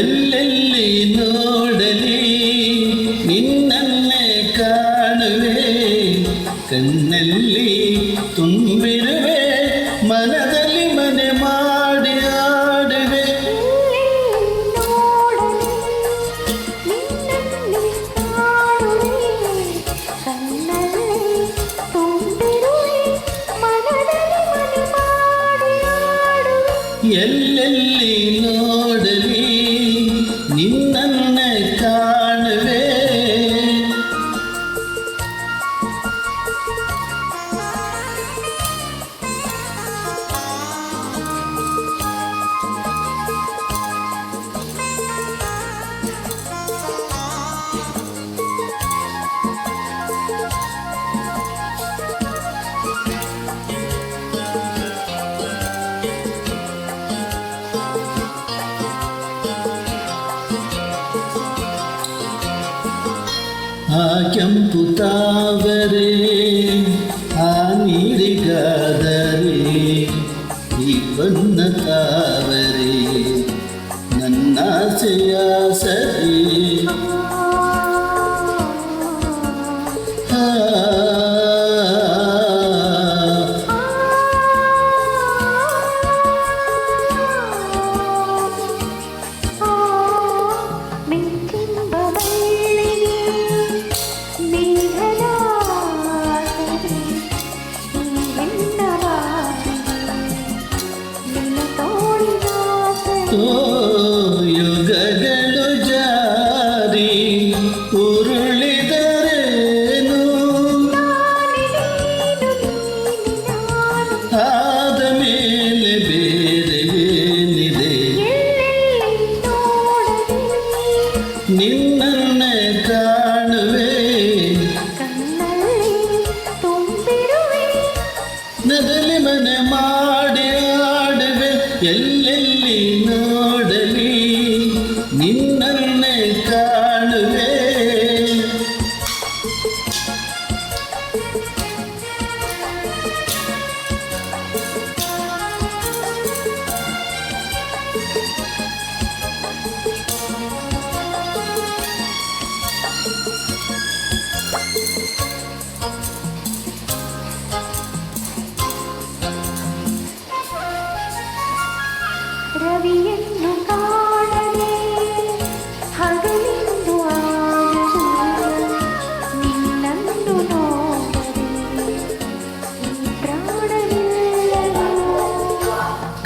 ಎಲ್ಲೆಲ್ಲಿ ನೋಡಲಿ ನಿನ್ನ എല്ലെല്ലി നോടലി നിന്നെ കാ പുതാവരെ ആനിരിಗಾದರೆ ಈ ಬಣ್ಣ ತಾವರೆ ನನ್ನಾಸೆಯ estou.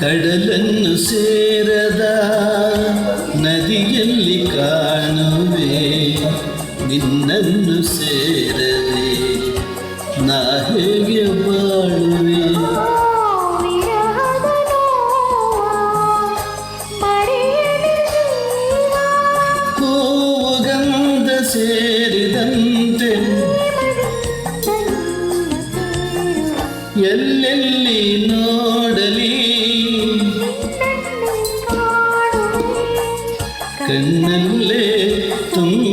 ಕಡಲನ್ನು ಸೇರದ ನದಿಯಲ್ಲಿ ಕಾಣುವೆ ನಿನ್ನನ್ನು ಸೇರದೆ ನಾ ಹೇಗೆ ಬಾಳುವೆ ಕೋವಗಂಧ ಸೇರಿದಂತೆ ಎಲ್ಲೆಲ್ಲಿ ನೋ തെന്നല്ലേ തും